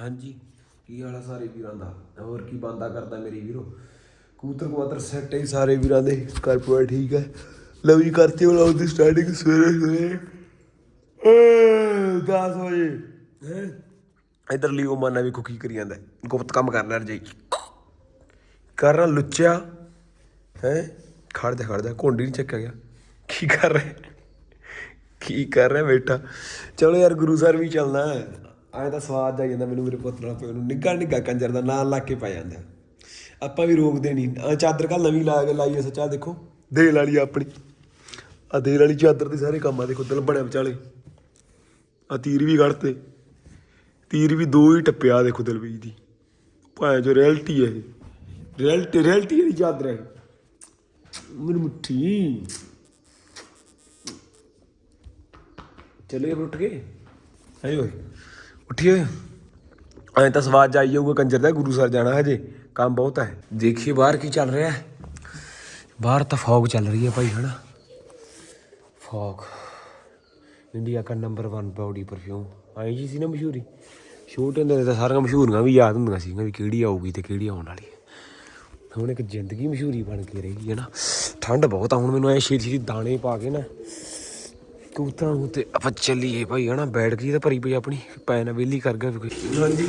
ਹਾਂਜੀ, ਕੀ ਹਾਲ ਸਾਰੇ ਵੀਰਾਂ ਦਾ? ਹੋਰ ਕੀ ਬੰਦਾ ਕਰਦਾ ਮੇਰੀ ਵੀਰੋ? ਕੂਤਰ ਕਬੂਤਰ ਸੈੱਟ ਹੈ ਸਾਰੇ ਵੀਰਾਂ ਦੇ ਕਾਰਪੋਰੇਟ ਠੀਕ ਹੈ ਲਓ ਜੀ, ਕਰਤੇ ਹੋ ਲਾਉ ਦੀ ਸਟਾਰਟਿੰਗ ਸਵੇਰੇ ਸਵੇਰੇ। 10 ਵਜੇ। ਹੈ? ਇਧਰ ਲਿਓ ਮਾਨਾ ਵੀ ਕੀ ਕਰੀ ਜਾਂਦਾ। ਗੁਪਤ ਕੰਮ ਕਰਨਾ ਰਜਾਈ। ਕਰਨਾ ਲੁੱਚਿਆ। ਹੈ? ਖੜ ਜਾ ਖੜ ਜਾ ਘੋਂਡੀ ਨਹੀਂ ਚੱਕਿਆ ਗਿਆ। ਕੀ ਕਰ ਰਿਹਾ? ਕੀ ਕਰ ਰਿਹਾ ਬੇਟਾ? ਚਲੋ ਯਾਰ, ਗੁਰੂ ਸਰ ਵੀ ਚੱਲਣਾ। ਐਂ ਤਾਂ ਸਵਾਦ ਜਾ ਜਾਂਦਾ ਮੈਨੂੰ ਮੇਰੇ ਪੁੱਤ ਨਾਲ ਪਿਓ ਨੂੰ। ਨਿੱਘਾ ਨਿੱਘਾ ਕੰਜਰ ਦਾ ਨਾਂ ਲਾ ਕੇ ਪੈ ਜਾਂਦਾ। ਆਪਾਂ ਵੀ ਰੋਕਦੇ ਨਹੀਂ ਚਾਦਰ ਕੱਲ ਨਵੀਂ ਲਾ ਕੇ ਲਾਈ ਸੱਚਾ, ਦੇਖੋ। ਦੇਲ ਵਾਲੀ ਆ ਆਪਣੀ। ਆ ਦੇਲ ਵਾਲੀ ਚਾਦਰ ਦੇ ਸਾਰੇ ਕੰਮਾਂ ਆ ਦੇਖੋ ਦਿਲ ਬਣਿਆ ਵਿਚਾਲੇ। ਆ ਤੀਰ ਵੀ ਕੱਢਤੇ ਤੀਰ ਵੀ ਦੋ ਹੀ ਟੱਪਿਆ ਦੇਖੋ ਦਿਲਵੀਰ ਦੀ। ਭਾਵੇਂ ਜੋ ਰਿਐਲਿਟੀ ਹੈ ਇਹ। ਰਿਐਲਿਟੀ ਰਿਐਲਿਟੀ ਦੀ ਚਾਦਰ ਹੈ ਮੇਰੀ ਮੁੱਠੀ। ਚਲੇ ਉੱਠ ਕੇ। ਆਏ ਓਏ ਉੱਠੀ ਉੱਠੀਏ। ਐਂ ਤਾਂ ਸਵਾਦ ਜਾਈ ਜਾਊਗਾ ਕੰਜਰ ਦਾ, ਗੁਰੂ ਸਰ ਜਾਣਾ ਹਜੇ, ਕੰਮ ਬਹੁਤ ਹੈ ਦੇਖੀਏ ਬਾਹਰ ਕੀ ਚੱਲ ਰਿਹਾ। ਹੈ ਬਾਹਰ ਤਾਂ ਫੌਗ ਚੱਲ ਰਹੀ ਹੈ ਭਾਈ, ਹਨਾ? ਫੌਗ। ਇੰਡੀਆ ਦਾ ਨੰਬਰ 1 ਬਾਡੀ ਪਰਫਿਊਮ ਆਈ ਜੀ ਸੀ ਨਾ ਮਸ਼ਹੂਰੀ? ਛੋਟੇ ਹੁੰਦੇ ਤਾਂ ਸਾਰੀਆਂ ਮਸ਼ਹੂਰੀਆਂ ਵੀ ਯਾਦ ਹੁੰਦੀਆਂ ਸੀ ਵੀ ਕਿਹੜੀ ਆਊਗੀ ਤੇ ਕਿਹੜੀ ਆਉਣ ਵਾਲੀ ਹੁਣ ਇੱਕ ਜ਼ਿੰਦਗੀ ਮਸ਼ਹੂਰੀ ਬਣ ਕੇ ਰਹੇਗੀ ਹੈ ਨਾ। ਠੰਡ ਬਹੁਤ ਆ, ਹੁਣ ਮੈਨੂੰ ਐ ਛੇਤੀ ਛੇਤੀ ਦਾਣੇ ਪਾ ਕੇ ਨਾ ਨੂੰ ਤੇ ਆਪਾਂ ਚੱਲੀਏ ਭਾਈ ਹਨਾ ਬੈਠ ਗਈ ਤਾਂ ਭਰੀ ਪਈ ਆਪਣੀ ਪੈ ਨਾ ਵਿਹਲੀ ਕਰ ਗਿਆ ਕੋਈ। ਹਾਂਜੀ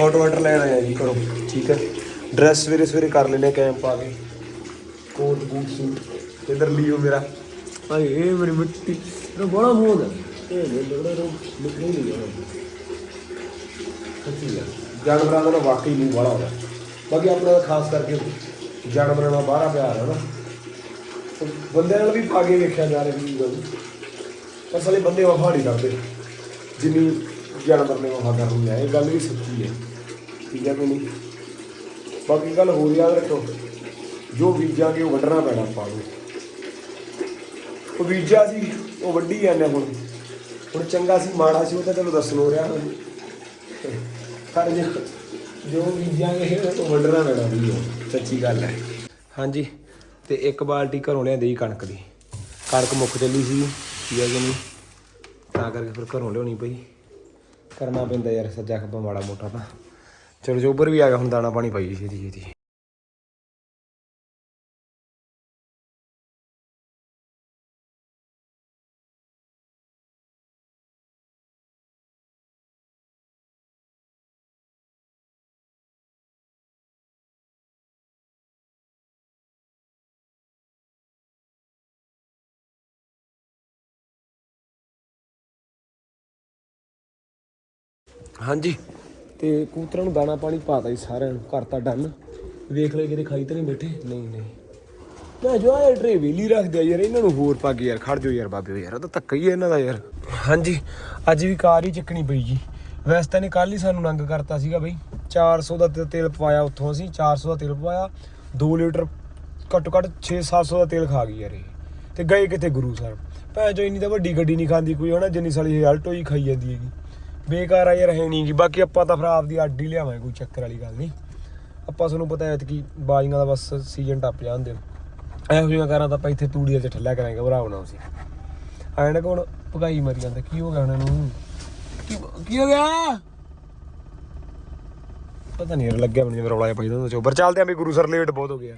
ਹੌਟ ਵਾਟਰ ਲੈਣ ਆਇਆ ਜੀ ਕਰੋ ਠੀਕ ਹੈ। ਡਰੈਸ ਸਵੇਰੇ ਸਵੇਰੇ ਕਰ ਲੈਨੇ ਕੈਂਪ ਪਾ ਕੇ। ਕੋਟ ਬੂਟ ਸੂਟ ਇਧਰ ਲਿਓ ਮੇਰਾ। ਭਾਈ ਇਹ ਮੇਰੀ ਮਿੱਟੀ ਇਹ ਬੜਾ ਮੋਹ ਹੈ। ਇਹ ਲੋੜਾ ਰੋ ਨਿਕਲ ਨਹੀਂ ਯਾਰ ਜਾਨਵਰਾਂ ਦਾ ਵਾਕਈ ਨਹੀਂ ਬੜਾ ਹੁੰਦਾ। ਬਾਕੀ ਆਪਣਾ ਖਾਸ ਕਰਕੇ ਜਾਨਵਰਾਂ ਨਾਲ ਬਾਹਰਾ ਪਿਆਰ ਹੈ ਨਾ। ਤੇ ਬੰਦਿਆਂ ਨਾਲ ਵੀ ਪਾ ਕੇ ਵੇਖਿਆ ਜਾ ਰਿਹਾ ਵੀ ਗੱਲ ਪਰ ਸਾਲੇ ਬੰਦੇ ਵਫਾ ਨਹੀਂ ਕਰਦੇ। ਜਿੰਨੀ ਜਾਨਵਰ ਨੇ ਵਫਾ ਕਰਨੀ ਹੈ ਇਹ ਗੱਲ ਵੀ ਸੱਚੀ ਹੈ। ਠੀਕ ਹੈ ਕੋਈ ਨਹੀਂ? ਬਾਕੀ ਗੱਲ ਹੋਰ ਯਾਦ ਰੱਖੋ, ਜੋ ਬੀਜਾਂਗੇ ਉਹ ਵੱਢਣਾ ਪੈਣਾ ਆਪਾਂ ਨੂੰ। ਉਹ ਬੀਜਾ ਸੀ, ਉਹ ਵੱਢੀ ਜਾਂਦੇ ਹੁਣ। ਹੁਣ ਚੰਗਾ ਸੀ, ਮਾੜਾ ਸੀ, ਉਹ ਤਾਂ ਚਲੋ ਦੱਸਣ ਹੋ ਰਿਹਾ ਪਰ ਜੇ ਜੋ ਬੀਜਾਂਗੇ ਉਹ ਵੱਢਣਾ ਪੈਣਾ ਵੀ ਉਹ ਸੱਚੀ ਗੱਲ ਹੈ। ਹਾਂਜੀ, ਤੇ ਇੱਕ ਬਾਲਟੀ ਘਰੋਂ ਲਿਆਂਦੀ ਸੀ ਕਣਕ ਦੀ। ਕਣਕ ਮੁੱਕ ਚੱਲੀ ਸੀ। ਠੀਕ ਹੈ ਕਿ ਨਹੀਂ? ਤਾਂ ਕਰਕੇ ਫਿਰ ਘਰੋਂ ਲਿਆਉਣੀ ਪਈ। ਕਰਨਾ ਪੈਂਦਾ ਯਾਰ, ਸੱਜਾ ਖੱਬਾ ਮਾੜਾ ਮੋਟਾ ਤਾਂ। ਚਲੋ ਜੋਬਰ ਵੀ ਆ ਗਿਆ, ਹੁਣ ਦਾਣਾ ਪਾਣੀ ਪਾਈ ਛੇਤੀ ਛੇਤੀ ਹਾਂਜੀ। ਤੇ ਕਬੂਤਰਾਂ ਨੂੰ ਦਾਣਾ ਪਾਣੀ ਪਾਤਾ ਜੀ ਸਾਰਿਆਂ ਨੂੰ ਕਰਤਾ ਡਨ। ਵੇਖ ਲੈ ਕਿਤੇ ਖਾਈ ਤਾਂ ਨਹੀਂ ਬੈਠੇ? ਨਹੀਂ ਨਹੀਂ। ਮੈਂ ਜੋ ਇਹ ਟਰੇ ਵੇਲੀ ਰੱਖਦੇ ਆ ਯਾਰ ਇਹਨਾਂ ਨੂੰ ਹੋਰ ਪਾ ਕੇ ਯਾਰ ਖੜ ਜਾਓ ਯਾਰ ਬਾਬੇ ਯਾਰ ਇਹ ਤਾਂ ਧੱਕਾ ਹੀ ਹੈ ਇਹਨਾਂ ਦਾ ਯਾਰ। ਹਾਂਜੀ। ਅੱਜ ਵੀ ਕਾਰ ਹੀ ਚੱਕਣੀ ਪਈ ਜੀ। ਵੈਸੇ ਤਾਂ ਨੇ ਕੱਲ ਹੀ ਸਾਨੂੰ ਨੰਗ ਕਰਤਾ ਸੀਗਾ ਬਈ। 400 ਦਾ ਤੇਲ ਪਵਾਇਆ ਉੱਥੋਂ ਅਸੀਂ 400 ਦਾ ਤੇਲ ਪਵਾਇਆ। 2 ਲੀਟਰ ਘੱਟੋ ਘੱਟ 6-700 ਦਾ ਤੇਲ ਖਾ ਗਈ ਯਾਰ ਇਹ। ਤੇ ਗਏ ਕਿੱਥੇ ਗੁਰੂ ਸਾਹਿਬ? ਭੈ ਜੋ ਇੰਨੀ ਤਾਂ ਵੱਡੀ ਗੱਡੀ ਨਹੀਂ ਖਾਂਦੀ ਕੋਈ ਹਨਾ? ਜਿੰਨੀ ਸਾਲੀ ਆਲਟੋ ਹੀ ਖਾਈ ਜਾਂਦੀ ਹੈਗੀ। ਬੇਕਾਰ ਆ ਯਾਰ, ਹੈ ਨਹੀਂ ਗੀ। ਬਾਕੀ ਆਪਾਂ ਤਾਂ ਫਿਰ ਆਪਦੀ ਅੱਡ ਹੀ ਲਿਆਵਾਂਗੇ, ਕੋਈ ਚੱਕਰ ਵਾਲੀ ਗੱਲ ਨਹੀਂ ਆਪਾਂ ਤੁਹਾਨੂੰ ਪਤਾ ਹੈ ਕਿ ਬਾਜੀਆਂ ਦਾ ਬਸ ਸੀਜ਼ਨ ਟੱਪ ਜਾਂਦੇ ਇਹੋ ਜਿਹੀਆਂ ਕਾਰਾਂ ਤਾਂ ਆਪਾਂ ਇੱਥੇ ਤੂੜੀਆਂ 'ਚ ਠੱਲਿਆ ਕਰਾਂਗੇ ਭਰਾਉਣਾ ਸੀ ਐਂ ਨਾ ਕੋਣ ਭਗਾਈ ਮਰੀ ਜਾਂਦਾ, ਕੀ ਹੋ ਗਿਆ ਉਹਨਾਂ ਨੂੰ ਕੀ ਕੀ ਹੋ ਗਿਆ? ਪਤਾ ਨਹੀਂ ਯਾਰ, ਲੱਗਿਆ ਮੈਨੂੰ ਰੌਲਾ ਜਿਹਾ ਪਾਈ ਜਾਂਦਾ ਚੋਬਰ ਚੱਲਦੇ ਆਂ ਵੀ ਗੁਰੂ ਸਰ ਲੇਟ ਬਹੁਤ ਹੋ ਗਿਆ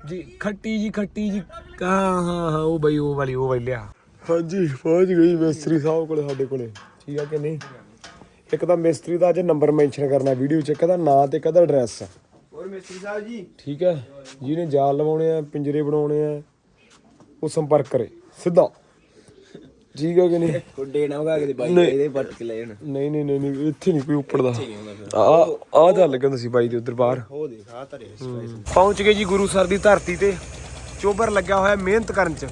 ਜੀ, ਖੱਟੀ ਜੀ ਖੱਟੀ ਜੀ। ਹਾਂ ਹਾਂ ਹਾਂ, ਉਹ ਬਈ, ਉਹ ਵਾਲੀ ਉਹ ਵਾਲੀ ਲਿਆ। ਹਾਂਜੀ, ਪਹੁੰਚ ਗਈ ਮਿਸਤਰੀ ਸਾਹਿਬ ਕੋਲੇ, ਸਾਡੇ ਕੋਲੇ। ਠੀਕ ਆ ਕਿ ਨਹੀਂ? ਇੱਕ ਤਾਂ ਮਿਸਤਰੀ ਦਾ ਅੱਜ ਨੰਬਰ ਮੈਂਸ਼ਨ ਕਰਨਾ ਵੀਡੀਓ 'ਚ ਇੱਕ ਦਾ ਨਾਂ ਤੇ ਇੱਕ ਦਾ ਐਡਰੈਸ। ਹੋਰ ਮਿਸਤਰੀ ਸਾਹਿਬ ਜੀ? ਠੀਕ ਹੈ ਜਿਹਨੇ ਜਾਲ ਲਵਾਉਣੇ ਆ ਪਿੰਜਰੇ ਬਣਾਉਣੇ ਆ ਉਹ ਸੰਪਰਕ ਕਰੇ। ਸਿੱਧਾ। ਠੀਕ ਹੈ ਕਿ ਨਹੀਂ? ਖੁੱਡੇ ਨਾ ਵਗਾ ਕੇ ਬਾਈ। ਇਹਦੇ ਪੱਟ ਕੇ ਲੈ ਜਾਣ। ਨਹੀਂ ਨਹੀਂ ਨਹੀਂ ਨਹੀਂ ਇੱਥੇ ਨਹੀਂ ਕੋਈ ਉੱਪਰ ਦਾ। ਆ ਆ ਚੱਲ ਲੱਗਦਾ ਸੀ ਬਾਈ ਦੇ ਉਧਰ ਬਾਹਰ। ਹੋ ਦੇਖ ਆ ਧਰੇ ਪਹੁੰਚ ਗਏ ਜੀ ਗੁਰੂ ਸਰ ਦੀ ਧਰਤੀ ਤੇ। ਚੋਬਰ ਲੱਗਿਆ ਹੋਇਆ ਮਿਹਨਤ ਕਰਨ ਚ।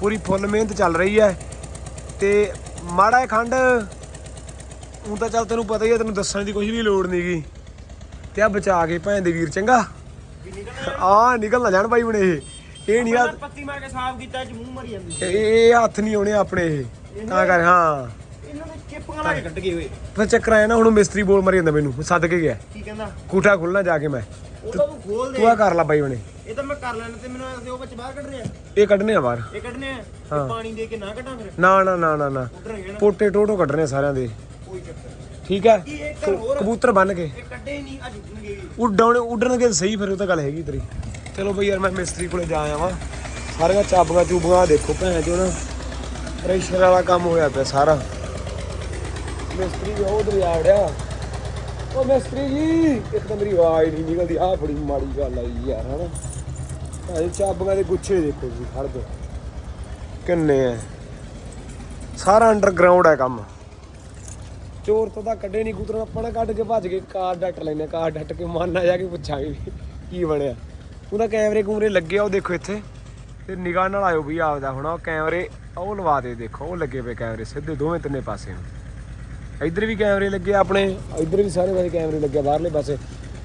ਪੂਰੀ ਫੁੱਲ ਮਿਹਨਤ ਚੱਲ ਰਹੀ ਹੈ। ਤੇ ਮਾੜਾ ਜਿਹਾ ਖੰਡ ਹੁਣ ਤਾਂ ਚੱਲ ਤੈਨੂੰ ਪਤਾ ਹੀ ਹੈ ਤੈਨੂੰ ਦੱਸਣ ਦੀ ਕੋਈ ਵੀ ਲੋੜ ਨਹੀਂਗੀ ਤੇ ਆ ਬਚਾ ਕੇ ਭੈਣ ਦੇ ਵੀਰ ਚੰਗਾ। ਆ ਨਿਕਲ ਨਾ ਜਾਣ ਬਾਈ ਬਣੇ ਇਹ। ਇਹ ਨਹੀਂ ਆ ਪੱਤੀ ਮਾਰ ਕੇ ਸਾਫ਼ ਕੀਤਾ ਚ ਮੂੰਹ ਮਰੀ ਜਾਂਦੀ। ਇਹ ਇਹ ਹੱਥ ਨਹੀਂ ਆਉਣੇ ਆਪਣੇ ਇਹ। ਤਾਂ ਕਰ ਹਾਂ। ਇਹਨਾਂ ਨੂੰ ਚਿਪਕਾਂ ਲਾ ਕੇ ਕੱਢ ਗਏ ਓਏ ਫਿਰ ਚੱਕਰ ਆਇਆ ਨਾ ਹੁਣ ਮਿਸਤਰੀ ਬੋਲ ਮਰੀ ਜਾਂਦਾ ਮੈਨੂੰ ਸੱਦ ਕੇ ਗਿਆ। ਕੀ ਕਹਿੰਦਾ? ਕੂਠਾ ਖੁੱਲਣਾ ਜਾ ਕੇ ਮੈਂ। ਉਹ ਤਾਂ ਤੂੰ ਖੋਲ ਦੇ। ਤੂੰ ਆ ਕਰ ਲੈ ਬਾਈ ਬਣੇ ਇਹ ਤਾਂ ਮੈਂ ਕਰ ਲੈਣਾ ਤੇ ਮੈਨੂੰ ਐਂ ਉਹ ਵਿੱਚ ਬਾਹਰ ਕੱਢ ਰਿਹਾ। ਇਹ ਕੱਢਨੇ ਆ ਬਾਹਰ। ਇਹ ਕੱਢਨੇ ਆ। ਤੇ ਪਾਣੀ ਦੇ ਕੇ ਨਾ ਕੱਢਾਂ ਫਿਰ। ਨਾ ਨਾ ਨਾ ਨਾ ਉਧਰ ਪੋਟੇ ਟੋਟੋ ਕੱਢਣੇ ਆ ਸਾਰਿਆਂ ਦੇ। ਕੋਈ ਚੱਕਰ ਠੀਕ ਹੈ? ਕੀ ਇੱਕ ਗੱਲ ਹੋਰ ਕਬੂਤਰ ਬੰਨ ਕੇ। ਇਹ ਕੱਢੇ ਹੀ ਨਹੀਂ ਅੱਜ ਉੱਡਣਗੇ ਵੀ। ਉੱਡਣ ਉੱਡਣਗੇ ਸਹੀ ਫਿਰ ਉਹ ਤਾਂ ਗੱਲ ਹੈਗੀ ਤੇਰੀ। ਚਲੋ ਬਈ ਯਾਰ ਮੈਂ ਮਿਸਤਰੀ ਕੋਲੇ ਜਾ ਆਵਾਂ। ਸਾਰੀਆਂ ਚਾਬੀਆਂ ਚੂਬੀਆਂ ਦੇਖੋ ਭੈਣ ਚੋ ਨਾ ਪ੍ਰੈਸ਼ਰ ਵਾਲਾ ਕੰਮ ਹੋਇਆ ਪਿਆ ਸਾਰਾ। ਮਿਸਤਰੀ ਉਹ ਉਧਰ ਆ ਵੜਿਆ। ਉਹ ਮਿਸਤਰੀ ਜੀ ਇੱਕ ਤਾਂ ਮੇਰੀ ਆਵਾਜ਼ ਨਹੀਂ ਨਿਕਲਦੀ। ਆਹ ਬੜੀ ਮਾੜੀ ਗੱਲ ਆਈ ਯਾਰ ਹਨਾ? ਭਾਈ ਚਾਬੀਆਂ ਦੇ ਗੁੱਛੇ ਦੇਖੋ ਜੀ ਖੜ ਦੋ ਕਿੰਨੇ ਐ ਸਾਰਾ ਅੰਡਰਗਰਾਉਂਡ ਹੈ ਕੰਮ। ਚੋਰ ਤੋਂ ਤਾਂ ਕੱਢੇ ਨਹੀਂ ਕੂਤਰ ਆਪਾਂ ਨਾ ਕੱਢ ਕੇ ਭੱਜ ਕੇ ਕਾਰ ਡੱਟ ਲੈਨੇ ਕਾਰ ਡੱਟ ਕੇ ਮਨ ਆ ਜਾ ਕੇ ਪੁੱਛਾਂਗੇ ਵੀ ਕੀ ਬਣਿਆ ਉਹਦਾ ਕੈਮਰੇ ਕੂਮਰੇ ਲੱਗੇ ਆ ਉਹ ਦੇਖੋ ਇੱਥੇ ਤੇ ਨਿਗਾਹ ਨਾਲ ਆਇਓ ਵੀ ਆਪਦਾ ਹੁਣ ਉਹ ਕੈਮਰੇ ਉਹ ਲਵਾ ਦੇ ਦੇਖੋ ਉਹ ਲੱਗੇ ਪਏ ਕੈਮਰੇ ਸਿੱਧੇ ਦੋਵੇਂ ਤਿੰਨੇ ਪਾਸੇ ਨੂੰ ਇੱਧਰ ਵੀ ਕੈਮਰੇ ਲੱਗੇ ਆਪਣੇ ਇੱਧਰ ਵੀ ਸਾਰੇ ਪਾਸੇ ਕੈਮਰੇ ਲੱਗੇ ਬਾਹਰਲੇ ਪਾਸੇ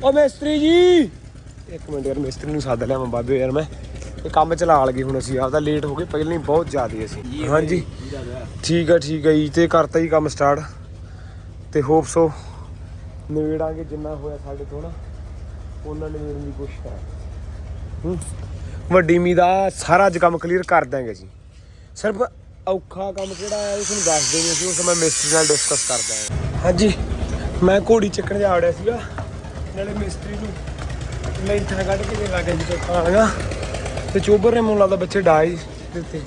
ਓ ਮਿਸਤਰੀ ਜੀ ਇੱਕ ਮਿੰਟ ਯਾਰ ਮਿਸਤਰੀ ਨੂੰ ਸੱਦ ਲਿਆ ਮੈਂ ਬਾਬੇ ਯਾਰ ਮੈਂ ਇਹ ਕੰਮ ਚਲਾ ਲਗੇ ਹੁਣ ਅਸੀਂ ਆਪਦਾ ਲੇਟ ਹੋ ਗਏ ਪਹਿਲਾਂ ਹੀ ਬਹੁਤ ਜ਼ਿਆਦਾ ਅਸੀਂ ਹਾਂਜੀ ਠੀਕ ਆ ਠੀਕ ਆ ਜੀ ਤੇ ਕਰਤਾ ਹੀ ਕੰਮ ਸਟਾਰਟ ਤੇ ਹੋਪ ਸੋ ਨਿਬੇੜਾਂਗੇ ਜਿੰਨਾ ਹੋਇਆ ਸਾਡੇ ਤੋਂ ਨਾ ਉਹਨਾਂ ਨਿਬੇੜਨ ਦੀ ਕੋਸ਼ਿਸ਼ ਕਰਾਂਗੇ। ਵੱਡੀ ਉਮੀਦ ਆ ਸਾਰਾ ਅੱਜ ਕੰਮ ਕਲੀਅਰ ਕਰ ਦਾਂਗੇ ਜੀ ਸਿਰਫ ਔਖਾ ਕੰਮ ਕਿਹੜਾ ਹੈ ਉਹ ਤੁਹਾਨੂੰ ਦੱਸ ਦੇਣੀ ਸੀ ਉਸ ਮੈਂ ਮਿਸਤਰੀ ਨਾਲ ਡਿਸਕਸ ਕਰਦਾ ਹਾਂ ਹਾਂਜੀ ਮੈਂ ਘੋੜੀ ਚੱਕਣ ਜਾ ਵੜਿਆ ਸੀਗਾ ਨਾਲੇ ਮਿਸਤਰੀ ਨੂੰ ਲੈਂਥਾਂ ਕੱਢ ਕੇ ਦੇ ਲੱਗੇ ਜੀ ਚੱਕਣ ਵਾਲੀਆਂ ਤੇ ਚੋਬਰ ਨੇ ਮੈਨੂੰ ਲੱਗਦਾ ਬੱਚੇ ਡਾਈ ਦਿੱਤੇ।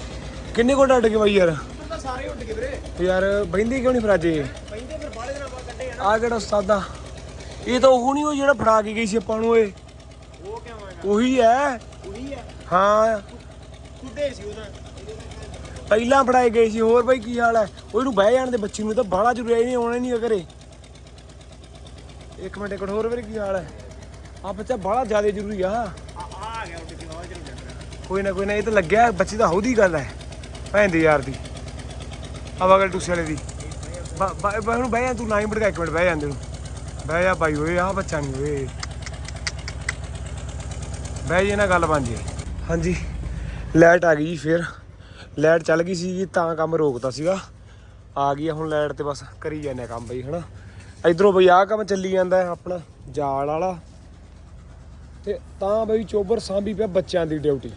ਕਿੰਨੇ ਕੋ ਡੱਟ ਗਏ ਬਾਈ ਯਾਰ? ਸਾਰੇ ਉੱਡ ਗਏ ਵੀਰੇ। ਯਾਰ ਬਹਿੰਦੀ ਕਿਉਂ ਨਹੀਂ ਫਿਰ ਅੱਜ ਇਹ ਫਿਰ ਬਾਲੇ ਦਿਨਾਂ ਬਾਅਦ ਕੱਢੇ ਆ ਕਿਹੜਾ ਉਸਤਾਦਾ ਇਹ ਤਾਂ ਉਹ ਨਹੀਂ ਉਹ ਜਿਹੜਾ ਫੜਾ ਕੇ ਗਈ ਸੀ ਆਪਾਂ ਨੂੰ ਇਹ। ਉਹ ਕਿਉਂ ਉਹੀ ਹੈ। ਉਹੀ ਹਾਂ? ਕੁੱਦੇ ਸੀ ਉਹਦਾ। ਪਹਿਲਾਂ ਫੜਾਏ ਗਏ ਸੀ ਹੋਰ ਬਾਈ ਕੀ ਹਾਲ ਹੈ? ਉਹ ਇਹਨੂੰ ਬਹਿ ਜਾਣ ਦੇ ਬੱਚੀ ਨੂੰ ਤਾਂ ਬਾਹਲਾ ਜ਼ਰੂਰੀ ਨਹੀਂ ਆਉਣਾ ਨਹੀਂ ਕਰੇ ਇੱਕ ਮਿੰਟ ਇੱਕ ਹੋਰ ਵੀਰੇ ਕੀ ਹਾਲ ਹੈ? ਆ ਬੱਚਾ ਬਾਹਲਾ ਜ਼ਿਆਦਾ ਜ਼ਰੂਰੀ ਆ। ਆ ਆ ਗਿਆ ਉੱਡ ਕੇ ਆਵਾਜ਼ ਚੱਲ ਜਾਂਦਾ ਕੋਈ ਨਾ ਕੋਈ ਨਾ ਇਹ ਤਾਂ ਲੱਗਿਆ ਬੱਚੀ ਦਾ ਹਉਦੀ ਗੱਲ ਹੈ। ਭੈਣ ਦੇ ਯਾਰ ਦੀ। ਆਵਾਗਲ ਟੂਸੇ ਵਾਲੇ ਦੀ। ਬਾ ਨੂੰ ਬਹਿ ਜਾ, ਤੂੰ ਨਾ ਹੀ ਭੜਕਾ ਇੱਕ ਮਿੰਟ, ਬਹਿ ਜਾਂਦੇ ਨੂੰ। ਬਹਿ ਜਾ ਭਾਈ ਓਏ, ਆਹ ਬੱਚਾ ਨਹੀਂ ਓਏ। ਬਹਿ ਜੇ ਨਾ ਗੱਲ ਬਣ ਜੇ। ਹਾਂਜੀ ਲਾਈਟ ਆ ਗਈ ਜੀ ਫੇਰ। ਲਾਈਟ ਚੱਲ ਗਈ ਸੀ ਜੀ ਤਾਂ ਕੰਮ ਰੋਕਤਾ ਸੀਗਾ। ਆ ਗਈ ਹੁਣ ਲਾਈਟ ਤੇ ਬਸ ਕਰੀ ਜਾਂਦੇ ਆ ਕੰਮ ਬਈ, ਹਨਾ। ਇਧਰੋਂ ਬਈ ਆਹ ਕੰਮ ਚੱਲੀ ਜਾਂਦਾ ਆਪਣਾ ਜਾਲ ਵਾਲਾ। ਤੇ ਤਾਂ ਬਈ ਚੋਬਰ ਸਾਂਭੀ ਪਿਆ ਬੱਚਿਆਂ ਦੀ ਡਿਊਟੀ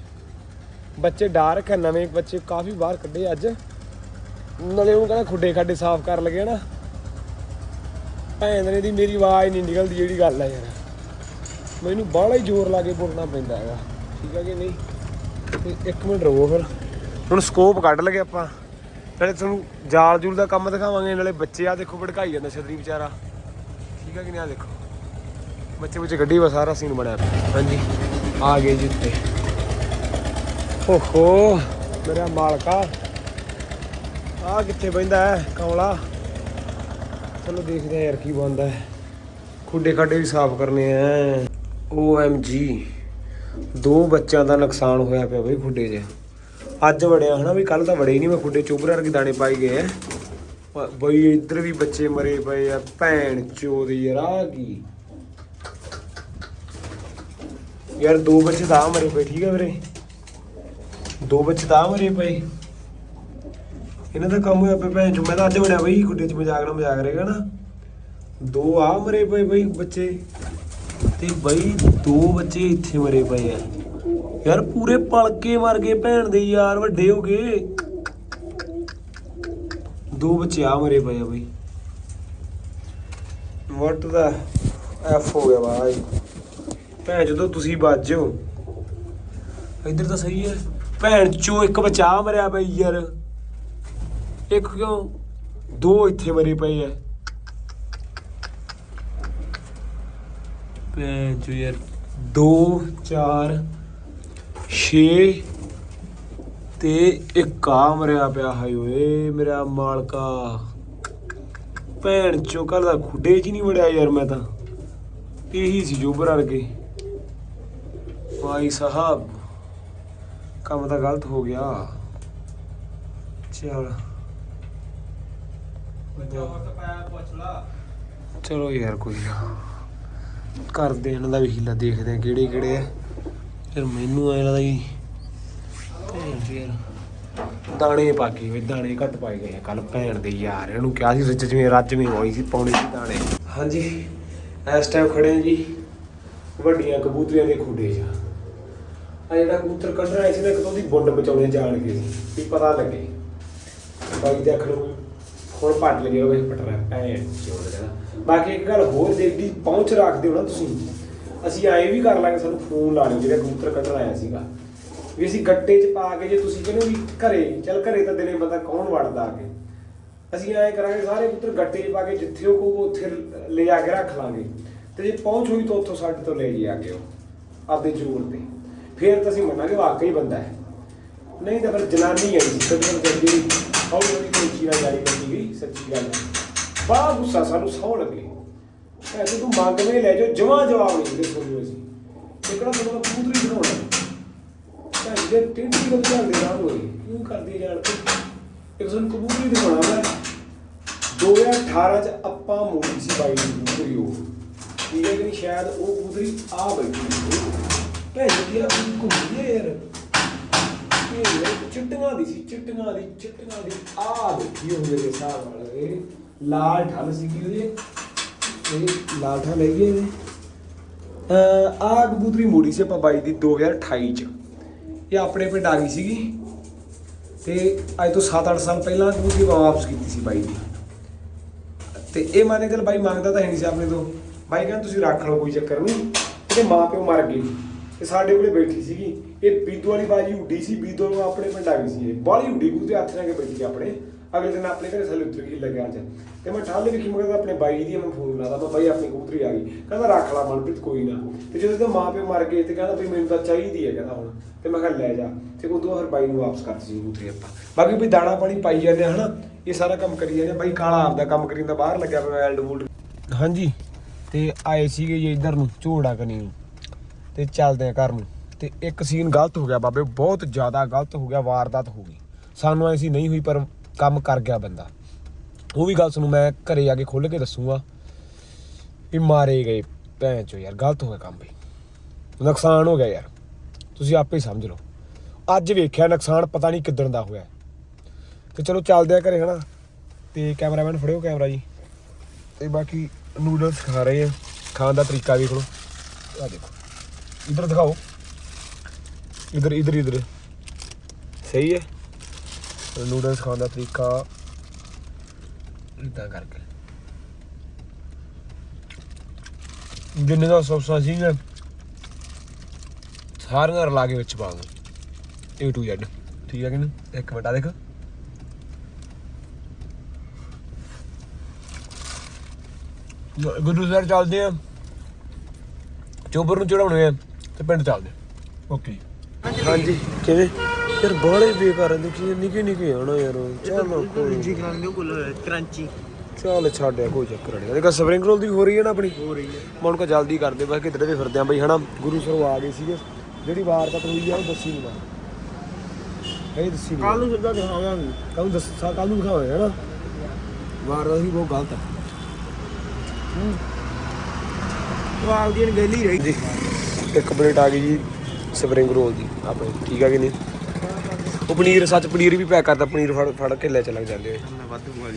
ਬੱਚੇ ਡਾਰਕ ਹੈ, ਨਵੇਂ ਬੱਚੇ ਕਾਫੀ ਬਾਹਰ ਕੱਢੇ ਅੱਜ। ਨਾਲੇ ਉਹ ਕਹਿੰਦਾ ਖੁੱਡੇ ਖਾਡੇ ਸਾਫ਼ ਕਰ ਲਗੇ ਨਾ ਭੈਣ ਨੇ ਦੀ ਮੇਰੀ ਆਵਾਜ਼ ਨਹੀਂ ਨਿਕਲਦੀ ਜਿਹੜੀ ਗੱਲ ਆ ਯਾਰ। ਮੈਨੂੰ ਬਾਹਲਾ ਹੀ ਜ਼ੋਰ ਲਾ ਕੇ ਬੋਲਣਾ ਪੈਂਦਾ ਹੈਗਾ। ਠੀਕ ਆ ਕਿ ਨਹੀਂ? ਤੇ ਇੱਕ ਮਿੰਟ ਰੁਕੋ ਫਿਰ। ਹੁਣ ਸਕੋਪ ਕੱਢ ਲਗੇ ਆਪਾਂ। ਨਾਲੇ ਤੁਹਾਨੂੰ ਜਾਲ ਜੂਲ ਦਾ ਕੰਮ ਦਿਖਾਵਾਂਗੇ, ਨਾਲੇ ਬੱਚੇ ਆ ਦੇਖੋ ਭੜਕਾਈ ਜਾਂਦਾ ਛਤਰੀ ਵਿਚਾਰਾ। ਠੀਕ ਆ ਕਿ ਨਹੀਂ? ਆ ਦੇਖੋ। ਬੱਚੇ ਬੱਚੇ ਗੱਡੀ ਵਾ, ਸਾਰਾ ਸੀਨ ਬਣਿਆ ਹਾਂਜੀ। ਆ ਗਏ ਜੀ ਉੱਤੇ। ਓਹੋ, ਮੇਰਾ ਮਾਲਕਾ। ਆ ਕਿੱਥੇ ਬੈਂਦਾ ਹੈ, ਕਮਲਾ? ਚਲੋ ਦੇਖਦੇ ਆ ਯਾਰ ਕੀ ਬਣਦਾ ਹੈ। ਖੁੱਡੇ ਖਾਡੇ ਵੀ ਸਾਫ਼ ਕਰਨੇ ਆ। OMG ਦੋ ਬੱਚਿਆਂ ਦਾ ਨੁਕਸਾਨ ਹੋਇਆ ਪਿਆ ਬਈ ਖੁੱਡੇ 'ਚ। ਅੱਜ ਵੜਿਆ ਹਨਾ ਵੀ ਕੱਲ ਤਾਂ ਵੜੇ ਹੀ ਨਹੀਂ, ਮੈਂ ਖੁੱਡੇ ਚੋਬਰ ਵਰਗੇ ਦਾਣੇ ਪਾਈ ਗਏ ਆ। ਬਈ ਇੱਧਰ ਵੀ ਬੱਚੇ ਮਰੇ ਪਏ ਆ, ਭੈਣ ਚੋਦ ਯਾਰ, ਆ ਕੀ? ਯਾਰ ਦੋ ਬੱਚੇ ਤਾਂ ਮਰੇ ਪਏ, ਠੀਕ ਆ ਵੀਰੇ? ਦੋ ਬੱਚੇ ਤਾਂ ਮਰੇ ਪਏ। ਇਹਨਾਂ ਦਾ ਕੰਮ ਹੋਇਆ ਪਿਆ ਭੈਣ ਚੋ ਮੈਂ ਤਾਂ ਅੱਜ ਵੜਿਆ ਬਈ, ਗੁੱਡੇ 'ਚ ਮਜ਼ਾਕ ਨਾ ਮਜ਼ਾਕ ਰਹੇਗਾ ਨਾ। ਦੋ ਆ ਮਰੇ ਪਏ ਬਈ ਬੱਚੇ। ਤੇ ਬਈ ਦੋ ਬੱਚੇ ਇੱਥੇ ਮਰੇ ਪਏ ਆ। ਯਾਰ ਪੂਰੇ ਪਲਕੇ ਮਰ ਗਏ ਭੈਣ ਦੇ ਯਾਰ ਵੱਡੇ ਹੋ ਗਏ। ਦੋ ਬੱਚੇ ਆ ਮਰੇ ਪਏ ਆ ਬਈ। ਵਾਟ ਦਾ ਐਫ ਹੋ ਗਿਆ ਭਾਈ ਭੈਣ ਜਦੋਂ ਤੁਸੀਂ ਬਾਜੋ। ਇੱਧਰ ਤਾਂ ਸਹੀ ਹੈ ਭੈਣ ਚੋ ਇੱਕ ਬਚਾ ਮਰਿਆ ਬਈ ਯਾਰ। ਇੱਕ ਕਿਉਂ? ਦੋ ਇੱਥੇ ਮਰੇ ਪਏ ਆ ਭੈਣ ਚੋ ਯਾਰ। 2 4 6 ਤੇ ਇੱਕ ਆ ਮਰਿਆ ਪਿਆ ਹਾਏ ਓਏ ਮੇਰਾ ਮਾਲਕਾ। ਭੈਣ ਚੋ ਕੱਲ ਦਾ ਖੁੱਡੇ 'ਚ ਨਹੀਂ ਵੜਿਆ ਯਾਰ ਮੈਂ ਤਾਂ। ਇਹੀ ਸੀ ਜੋਬਰ ਵਰਗੇ ਭਾਈ ਸਾਹਿਬ ਕੰਮ ਤਾਂ ਗਲਤ ਹੋ ਗਿਆ। ਚਲ। ਚਲੋ ਯਾਰ ਕੋਈ ਨਾ। ਕਰਦੇ ਇਹਨਾਂ ਦਾ ਵੀ ਹੀਲਾ ਦੇਖਦੇ ਆ ਕਿਹੜੇ ਕਿਹੜੇ ਆ। ਫਿਰ ਮੈਨੂੰ ਐ ਲੱਗਦਾ ਜੀ ਭੈਣ ਜੀ ਯਾਰ ਦਾਣੇ ਪਾ ਕੇ ਵੀ ਦਾਣੇ ਘੱਟ ਪਾਏ ਗਏ ਕੱਲ ਭੈਣ ਦੇ ਯਾਰ, ਇਹਨੂੰ ਕਿਹਾ ਸੀ ਰੱਜ ਜਿਵੇਂ ਰੱਜਵੇਂ ਹੋਈ ਸੀ ਪਾਉਣੇ ਸੀ ਦਾਣੇ। ਹਾਂਜੀ, ਇਸ ਟਾਈਮ ਖੜੇ ਆ ਜੀ ਵੱਡੀਆਂ ਕਬੂਤਰੀਆਂ ਦੇ ਖੁੱਡੇ 'ਚ। ਆ ਜਿਹੜਾ ਕਬੂਤਰ ਕੱਢ ਰਿਹਾ ਸੀ ਨਾ, ਇੱਕ ਉਹਦੀ ਬੁੰਡ ਬਚਾਉਣੇ ਜਾਣ ਕੇ ਵੀ ਪਤਾ ਲੱਗੇ। ਬਾਈ ਦੇ ਅੱਖ ਨੂੰ ਹੁਣ ਪੱਟ ਲਗੇ ਉਹ ਪਟ ਐ ਚੋਰ ਕਹਿੰਦਾ ਬਾਕੀ ਇੱਕ ਗੱਲ ਹੋਰ ਦੇਖਦੀ, ਪਹੁੰਚ ਰੱਖਦੇ ਹੋ ਨਾ ਤੁਸੀਂ। ਅਸੀਂ ਐਂ ਵੀ ਕਰ ਲਾਂਗੇ, ਸਾਨੂੰ ਫੋਨ ਲਾ ਲਿਓ, ਜਿਹੜਾ ਕਬੂਤਰ ਕੱਢਣ ਆਇਆ ਸੀਗਾ। ਵੀ ਅਸੀਂ ਗੱਟੇ 'ਚ ਪਾ ਕੇ ਜੇ ਤੁਸੀਂ ਕਹਿੰਦੇ ਹੋ ਵੀ ਘਰੇ, ਚੱਲ ਘਰੇ ਤਾਂ ਦਿਨੇ ਬੰਦਾ ਕੌਣ ਵੜਦਾ ਆ ਕੇ ਅਸੀਂ ਐਂ ਕਰਾਂਗੇ, ਸਾਰੇ ਪੁੱਤਰ ਗੱਟੇ 'ਚ ਪਾ ਕੇ ਜਿੱਥੇ ਉਹ ਕਹੂ ਉੱਥੇ ਲੈ ਆ ਕੇ ਰੱਖ ਲਾਂਗੇ। ਤੇ ਜੇ ਪਹੁੰਚ ਹੋਈ ਤਾਂ ਉੱਥੋਂ ਸਾਡੇ ਤੋਂ ਲੈ ਜੀ ਆ ਕੇ ਉਹ, ਆਪਦੇ ਜ਼ਰੂਰ ਤੇ। ਫਿਰ ਤਾਂ ਅਸੀਂ ਮੰਨਾਂਗੇ, ਵਾਕਈ ਬੰਦਾ ਹੈ। ਨਹੀਂ ਤਾਂ ਫਿਰ ਜਨਾਨੀ ਹੈ ਸੀ ਕਦੇ ਜਿਹੜੀ ਹੌਲੀ ਹੌਲੀ ਕੋਈ ਚੀਜ਼ ਜਾਰੀ ਕਰਦੀ ਗਈ ਸੱਚੀ ਗੱਲ ਬੜਾ ਗੁੱਸਾ ਸਾਨੂੰ ਸੌ ਲੱਗੇ ਐ ਤੂੰ ਮੰਗਵੇਂ ਲੈ ਜਾਓ ਜਮਾ ਜਵਾਬ ਨਹੀਂ ਦੇ ਸੋਚੋ ਅਸੀਂ ਇਹ ਕਿਹੜਾ ਤੁਹਾਨੂੰ ਬਣਾਉਣਾ ਤਾਂ ਜੇ ਟਿੰਡੀ ਨੂੰ ਚੱਲਦੇ ਨਾ ਹੋਈ ਕਿਉਂ ਕਰਦੀ ਜਾਣ ਕੇ ਇੱਕ ਸਾਨੂੰ ਕਬੂਤਰੀ ਦਿਖਾਉਣਾ ਮੈਂ 2018 ਚ ਆਪਾਂ ਮੋੜੀ ਸੀ ਬਾਈ ਦੀ ਕਬੂਤਰੀ ਉਹ ਠੀਕ ਹੈ ਕਿ ਸ਼ਾਇਦ ਉਹ ਕਬੂਤਰੀ ਆ ਬੈਠੀ ਸੀ ਭੈਣ ਜੀ ਆ ਘੁੰਮਦੀ ਹੈ ਯਾਰ ਇਹ ਯਾਰ ਚਿੱਟੀਆਂ ਦੀ ਸੀ, ਚਿੱਟੀਆਂ ਦੀ ਚਿੱਟੀਆਂ ਦੀ ਆ ਦੇਖੀ ਉਹ ਮੇਰੇ ਹਿਸਾਬ ਨਾਲ। ਇਹ ਲਾਲ ਠੱਲ ਸੀ ਕੀ ਇਹ ਲਾਲ ਠੱਲ ਹੈਗੀ ਇਹਦੇ। ਆ ਕਬੂਤਰੀ ਮੋੜੀ ਸੀ ਆਪਾਂ ਬਾਈ ਦੀ 2028 ਚ। ਇਹ ਆਪਣੇ ਪਿੰਡ ਆ ਗਈ ਸੀਗੀ। ਤੇ ਅੱਜ ਤੋਂ 7-8 ਸਾਲ ਪਹਿਲਾਂ ਕਬੂਤਰੀ ਵਾਪਸ ਕੀਤੀ ਸੀ ਬਾਈ ਦੀ। ਤੇ ਇਹ ਮਾਨੇ ਚਲ ਬਾਈ ਮੰਗਦਾ ਤਾਂ ਹੈ ਨਹੀਂ ਸੀ ਆਪਣੇ ਤੋਂ। ਬਾਈ ਕਹਿੰਦਾ, ਤੁਸੀਂ ਰੱਖ ਲਓ, ਕੋਈ ਚੱਕਰ ਨਹੀਂ। ਇਹਦੇ ਮਾਂ ਪਿਓ ਮਰ ਗਏ। ਤੇ ਸਾਡੇ ਕੋਲੇ ਬੈਠੀ ਸੀਗੀ। ਇਹ ਬੀਦੋ ਵਾਲੀ ਬਾਜੀ ਉੱਡੀ ਸੀ, ਬੀਦੋ ਨੂੰ ਆਪਣੇ ਪਿੰਡ ਆ ਗਈ ਸੀ ਇਹ। ਬਾਲੀ ਉੱਡੀ ਕੂਤੇ ਹੱਥ ਨਾਲ ਕੇ ਬੈਠੀ ਆਪਣੇ। ਅਗਲੇ ਦਿਨ ਆਪਣੇ ਘਰੇ ਥੱਲੇ ਉਤਰ ਗਈ ਲੱਗਿਆ ਅੱਜ। ਤੇ ਮੈਂ ਠਾਲੇ ਵੇਖੀ, ਮੈਂ ਆਪਣੇ ਬਾਈ ਦੀ ਮੈਂ ਫੋਨ ਲਾਦਾ ਮੈਂ ਬਾਈ ਆਪਣੀ ਕਬੂਤਰੀ ਆ ਗਈ। ਕਹਿੰਦਾ ਰੱਖ ਲਾ ਮਨਪ੍ਰੀਤ, ਕੋਈ ਨਾ। ਤੇ ਜਦੋਂ ਇਹਦੇ ਮਾਂ ਪਿਓ ਮਰ ਗਏ ਤੇ ਕਹਿੰਦਾ ਵੀ ਮੈਨੂੰ ਤਾਂ ਚਾਹੀਦੀ ਹੈ ਕਹਿੰਦਾ ਹੁਣ। ਤੇ ਮੈਂ ਕਿਹਾ ਲੈ ਜਾ। ਤੇ ਉਦੋਂ ਹਰ ਬਾਈ ਨੂੰ ਵਾਪਸ ਕਰਤੀ ਸੀ ਕਬੂਤਰੀ ਆਪਾਂ। ਬਾਕੀ ਵੀ ਦਾਣਾ ਪਾਣੀ ਪਾਈ ਜਾਂਦੇ ਆ, ਹਨਾ? ਇਹ ਸਾਰਾ ਕੰਮ ਕਰੀ ਜਾਂਦੇ ਬਾਈ ਕਾਲਾ ਆਪਦਾ ਕੰਮ ਕਰੀ ਜਾਂਦਾ, ਬਾਹਰ ਲੱਗਿਆ ਪਿਆ ਐਲਡ ਵੂਲਡ ਹਾਂਜੀ। ਤੇ ਆਏ ਸੀਗੇ ਜੀ ਇੱਧਰ ਨੂੰ, ਝੋੜਾ ਕਨੀ ਨੂੰ। ਤੇ ਚੱਲਦੇ ਆ ਘਰ ਨੂੰ। ਤੇ ਇੱਕ ਸੀਨ ਗਲਤ ਹੋ ਗਿਆ ਬਾਬੇ, ਬਹੁਤ ਜ਼ਿਆਦਾ ਗਲਤ ਹੋ ਗਿਆ, ਵਾਰਦਾਤ ਹੋ ਗਈ। ਸਾਨੂੰ ਐਸੀ ਨਹੀਂ ਹੋਈ, ਪਰ ਕੰਮ ਕਰ ਗਿਆ ਬੰਦਾ। ਉਹ ਵੀ ਗੱਲ ਤੁਹਾਨੂੰ ਮੈਂ ਘਰੇ ਜਾ ਕੇ ਖੁੱਲ ਕੇ ਦੱਸੂਗਾ ਵੀ ਮਾਰੇ ਗਏ ਭੈਣ ਚੋ ਯਾਰ, ਗਲਤ ਹੋ ਗਿਆ ਕੰਮ ਬਈ ਨੁਕਸਾਨ ਹੋ ਗਿਆ ਯਾਰ। ਤੁਸੀਂ ਆਪੇ ਹੀ ਸਮਝ ਲਓ। ਅੱਜ ਵੇਖਿਆ ਨੁਕਸਾਨ ਪਤਾ ਨਹੀਂ ਕਿੱਦਣ ਦਾ ਹੋਇਆ। ਤੇ ਚਲੋ ਚੱਲਦੇ ਆ ਘਰੇ, ਹਨਾ? ਤੇ ਕੈਮਰਾਮੈਨ ਫੜਿਓ ਕੈਮਰਾ ਜੀ। ਤੇ ਬਾਕੀ ਨੂਡਲਸ ਖਾ ਰਹੇ ਆ। ਖਾਣ ਦਾ ਤਰੀਕਾ ਵੇਖ ਲਓ। ਆ ਦੇਖੋ। ਇਧਰ ਦਿਖਾਓ। ਇਧਰ ਇਧਰ ਇਧਰ। ਸਹੀ ਹੈ? ਨੂਡਲਸ ਖਾਣ ਦਾ ਤਰੀਕਾ ਇਦਾਂ ਕਰਕੇ। ਜਿੰਨੇ ਦਾ ਸੌਸਾਂ ਸੀਗਾ, ਸਾਰੀਆਂ ਰਲਾ ਕੇ ਵਿੱਚ ਪਾ ਦੋ। A to Z ਠੀਕ ਹੈ ਕਿ ਨਹੀਂ? ਇੱਕ ਮਿੰਟ ਆ ਦੇਖ। ਗੁਰੂ ਸਰ ਚੱਲਦੇ ਆ। ਚੋਬਰ ਨੂੰ ਚੜਾਉਣੇ ਆ ਤੇ ਪਿੰਡ ਚੱਲਦੇ ਓਕੇ ਹਾਂਜੀ। ਕਿਵੇਂ? ਯਾਰ ਬਾਲੇ ਬੇਕਾਰ ਦੇਖੀ ਨਿੱਕੇ ਨਿੱਕੇ ਹਣਾ ਯਾਰ। ਚਲੋ ਜੀ ਖਾਣ ਦੇ ਕੋਲ ਕਰੰਚੀ। ਚੱਲ ਛੱਡਿਆ ਕੋਈ ਚੱਕਰ ਨਹੀਂ ਦੇਖਾ ਸਪਰਿੰਗ ਰੋਲ ਦੀ ਹੋ ਰਹੀ ਹੈ ਨਾ ਆਪਣੀ? ਹੋ ਰਹੀ ਹੈ। ਮੈਂ ਉਹਨਾਂ ਜਲਦੀ ਕਰਦੇ ਬਸ ਕਿਧਰੇ ਵੀ ਫਿਰਦੇ ਆ ਬਈ ਹਨਾ? ਗੁਰੂ ਸਰ ਆ ਗਏ ਸੀਗੇ। ਜਿਹੜੀ ਵਾਰਦਾਤ ਹੋਈ ਆ ਉਹ ਦੱਸੀ ਨਹੀਂ ਮੈਂ। ਇਹ ਦੱਸੀ ਕੱਲ ਨਹੀਂ ਨੂੰ ਸਿੱਧਾ ਦਿਖਾਵਾਂਗੇ। ਕੱਲ ਨੂੰ ਦੱਸ ਕੱਲ ਨੂੰ ਦਿਖਾਵਾਂਗੇ ਹਨਾ ਵਾਰਦਾਤ ਵੀ ਬਹੁਤ ਗਲਤ ਹੈ। ਉਹ ਆਪਦੀ ਅਣਗਹਿਲੀ ਰਹੀ। ਜੀ ਇੱਕ ਪਲੇਟ ਆ ਗਈ ਜੀ। ਸਪਰਿੰਗ ਰੋਲ ਦੀ, ਆਪਣੇ, ਠੀਕ ਆ ਕਿ ਨਹੀਂ? ਉਹ ਪਨੀਰ, ਸੱਚ ਪਨੀਰ ਵੀ ਪੈਕ ਕਰਦਾ ਪਨੀਰ ਫੜ ਫੜ ਕੇ ਲੈ ਚੱਲ ਜਾਂਦੇ ਹੋਏ ਮੈਂ ਵੱਧ ਮੰਗਾ